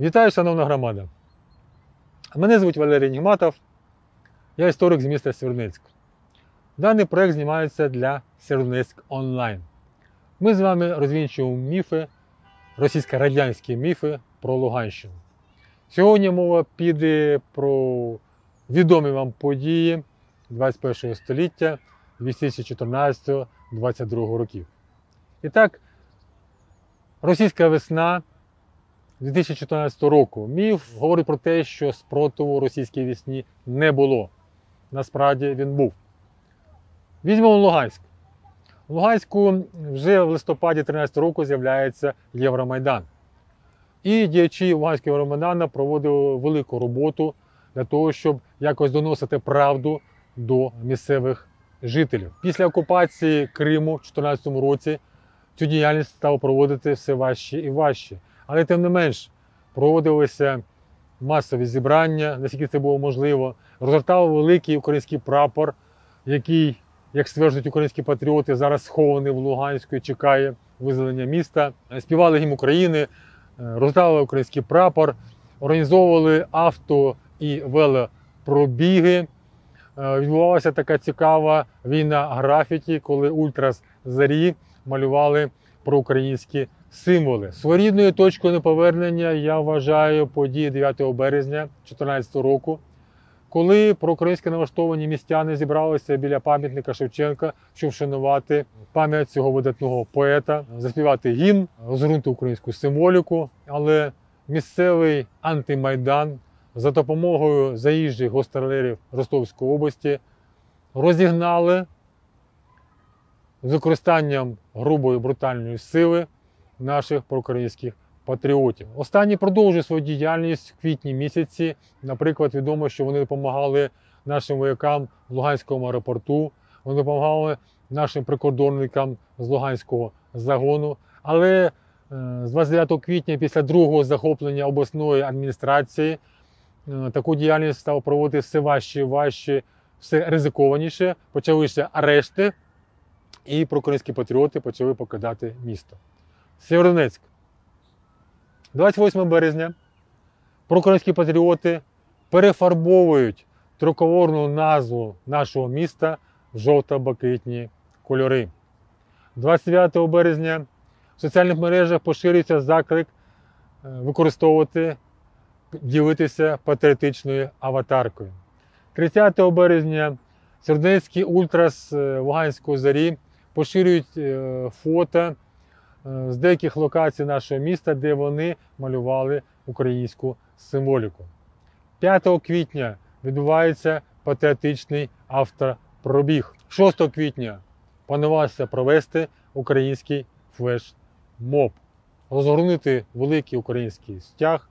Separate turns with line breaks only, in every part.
Вітаю, шановна громада! Мене звуть Валерій Нігматов, я історик з міста Сєвєродонецьк. Даний проект знімається для Сєвєродонецьк онлайн. Ми з вами розвінчуємо міфи, російсько-радянські міфи про Луганщину. Сьогодні мова піде про відомі вам події 21 століття 2014-2022 років. І так, російська весна 2014 року. Міф говорить про те, що спротиву російській вісні не було. Насправді він був. Візьмемо Луганськ. У Луганську вже в листопаді 2013 року з'являється Євромайдан. І діячі Луганського Євромайдану проводили велику роботу для того, щоб якось доносити правду до місцевих жителів. Після окупації Криму в 2014 році цю діяльність стало проводити все важче і важче. Але тим не менш проводилися масові зібрання, наскільки це було можливо. Розгортав великий український прапор, який, як стверджують українські патріоти, зараз схований в Луганську і чекає визволення міста. Співали гімн України, роздали український прапор, організовували авто і велопробіги. Відбувалася така цікава війна графіті, коли ультрас зарі малювали проукраїнські символи. Своєрідною точкою неповернення я вважаю події 9 березня 2014 року, коли проукраїнські налаштовані містяни зібралися біля пам'ятника Шевченка, щоб вшанувати пам'ять цього видатного поета, заспівати гімн, розгорнути українську символіку. Але місцевий антимайдан за допомогою заїжджих гостролерів Ростовської області розігнали з використанням грубої брутальної сили наших проукраїнських патріотів. Останні продовжують свою діяльність в квітні місяці. Наприклад, відомо, що вони допомагали нашим воякам в Луганському аеропорту, вони допомагали нашим прикордонникам з Луганського загону. Але е, з 29 квітня, після другого захоплення обласної адміністрації, е, таку діяльність стало проводити все важче і важче, все ризикованіше. Почалися арешти, і проукраїнські патріоти почали покидати місто. Сєвєродонецьк. 28 березня проукраїнські патріоти перефарбовують триковорну назву нашого міста в жовто-бакитні кольори. 29 березня в соціальних мережах поширюється заклик використовувати, ділитися патріотичною аватаркою. 30 березня Сєвєродонецький ультрас Луганської зарі поширюють фото з деяких локацій нашого міста, де вони малювали українську символіку. 5 квітня відбувається патріотичний автопробіг. 6 квітня планувалося провести український флеш-моб, розгорнути великий український стяг,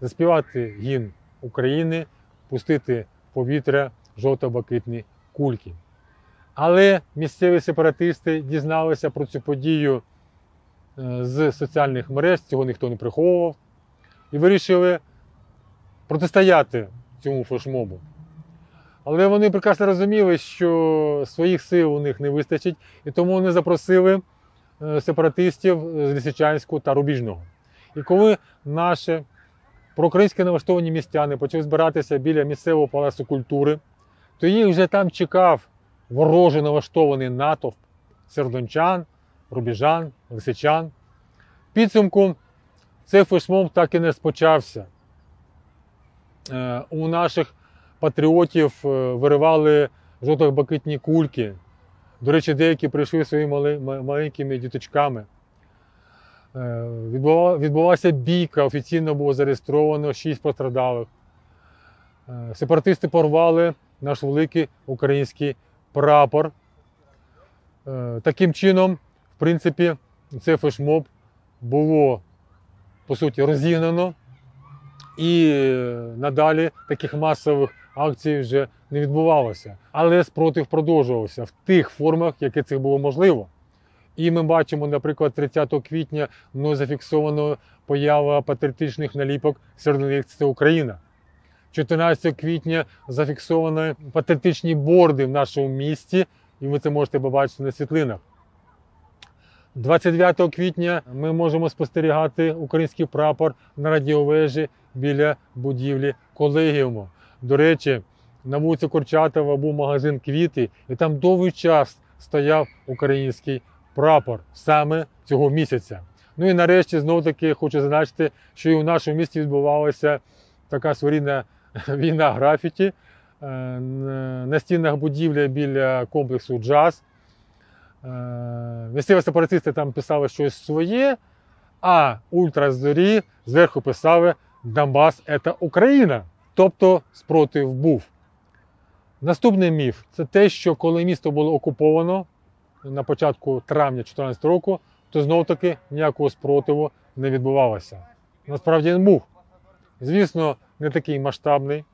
заспівати гімн України, пустити в повітря жовто-блакитні кульки. Але місцеві сепаратисти дізналися про цю подію з соціальних мереж, цього ніхто не приховував, і вирішили протистояти цьому флешмобу. Але вони прекрасно розуміли, що своїх сил у них не вистачить, і тому вони запросили сепаратистів з Лисичанську та Рубіжного. І коли наші проукраїнські налаштовані містяни почали збиратися біля місцевого палацу культури, то їх вже там чекав вороже налаштований натовп сердончан, рубіжан, лисичан. Підсумку цей флешмоб так і не спочався. У наших патріотів виривали жовто-блакитні кульки. До речі, деякі прийшли своїми маленькими діточками. Відбулася бійка, офіційно було зареєстровано 6 пострадалих. Сепаратисти порвали наш великий український прапор. Таким чином, в принципі, цей флешмоб було по суті розігнано, і надалі таких масових акцій вже не відбувалося. Але спротив продовжувався в тих формах, які це було можливо. І ми бачимо, наприклад, 30 квітня мною зафіксовано поява патріотичних наліпок серед це Україна. 14 квітня зафіксовані патріотичні борди в нашому місті, і ви це можете побачити на світлинах. 29 квітня ми можемо спостерігати український прапор на радіовежі біля будівлі колегіуму. До речі, на вулиці Курчатова був магазин квіти, і там довгий час стояв український прапор саме цього місяця. Ну і нарешті знов таки хочу зазначити, що і у нашому місті відбувалася така своєрідна війна графіті Е, на стінах будівлі біля комплексу джаз. Е, Місцеві сепаратисти там писали щось своє, а ультразорі зверху писали Донбас це Україна. Тобто спротив був. Наступний міф це те, що коли місто було окуповано на початку травня 2014 року, то знов таки ніякого спротиву не відбувалося. Насправді він був. Звісно, не такий масштабний.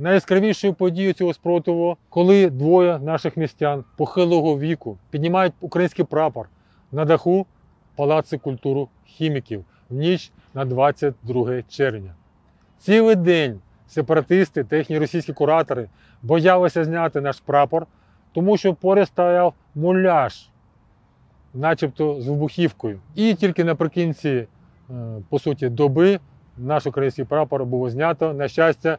Найяскравішою подією цього спротиву, коли двоє наших містян похилого віку піднімають український прапор на даху Палацу культури хіміків в ніч на 22 червня. Цілий день сепаратисти та їхні російські куратори боялися зняти наш прапор, тому що поряд стояв муляж, начебто з вибухівкою. І тільки наприкінці, е, по суті, доби наш український прапор було знято. На щастя,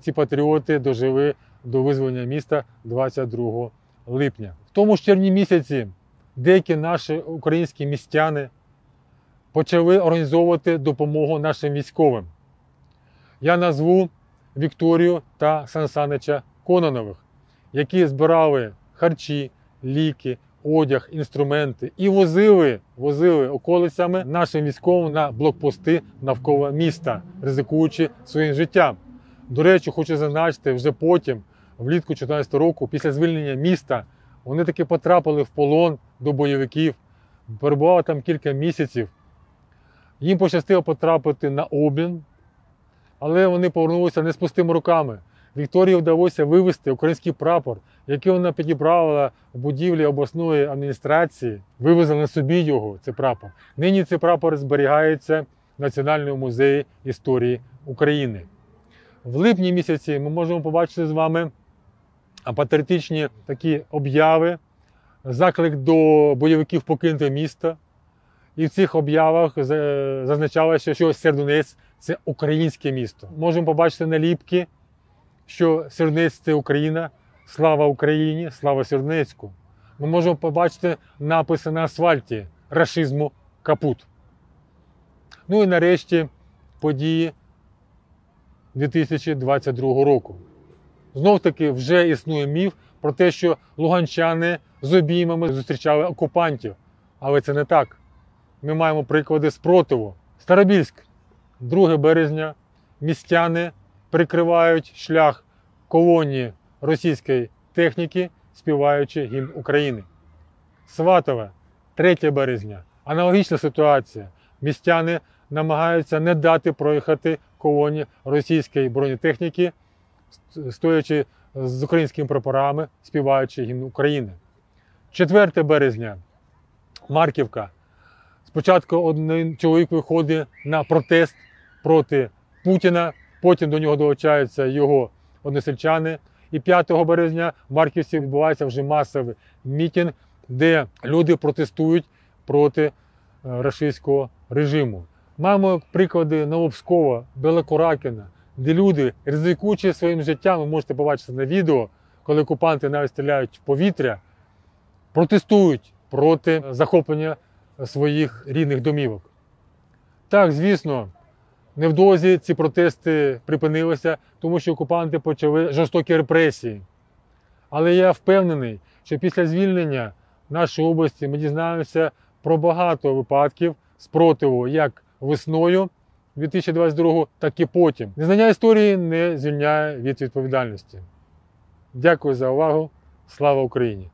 ці патріоти дожили до визволення міста 22 липня. В тому ж червні місяці деякі наші українські містяни почали організовувати допомогу нашим військовим. Я назву Вікторію та Сансанича Кононових, які збирали харчі, ліки, одяг, інструменти і возили, возили околицями нашим військовим на блокпости навколо міста, ризикуючи своїм життям. До речі, хочу зазначити, вже потім, влітку 2014 року, після звільнення міста, вони таки потрапили в полон до бойовиків, перебували там кілька місяців. Їм пощастило потрапити на обмін, але вони повернулися не з пустими руками. Вікторії вдалося вивезти український прапор, який вона підібрала в будівлі обласної адміністрації, вивезли на собі його, цей прапор. Нині цей прапор зберігається в Національному музеї історії України. В липні місяці ми можемо побачити з вами патріотичні такі обяви, заклик до бойовиків покинути місто. І в цих об'явах зазначалося, що Сердунець це українське місто. Можемо побачити наліпки, що Сердунець це Україна, слава Україні, слава Сердунецьку. Ми можемо побачити написи на асфальті рашизму капут. Ну і нарешті події 2022 року. Знов таки вже існує міф про те, що луганчани з обіймами зустрічали окупантів. Але це не так. Ми маємо приклади спротиву. Старобільськ, 2 березня, містяни прикривають шлях колонії російської техніки, співаючи гімн України. Сватове, 3 березня. Аналогічна ситуація. Містяни намагаються не дати проїхати колоні російської бронетехніки, стоячи з українськими прапорами, співаючи гімн України. 4 березня Марківка. Спочатку один чоловік виходить на протест проти Путіна, потім до нього долучаються його односельчани. І 5 березня в Марківці відбувається вже масовий мітинг, де люди протестують проти е, російського режиму. Маємо приклади Новопскова, Белокуракіна, де люди, ризикуючи своїм життям, ви можете побачити на відео, коли окупанти навіть стріляють в повітря, протестують проти захоплення своїх рідних домівок. Так, звісно, невдовзі ці протести припинилися, тому що окупанти почали жорстокі репресії. Але я впевнений, що після звільнення нашої області ми дізнаємося про багато випадків спротиву як весною 2022, так і потім. Незнання історії не звільняє від відповідальності. Дякую за увагу. Слава Україні!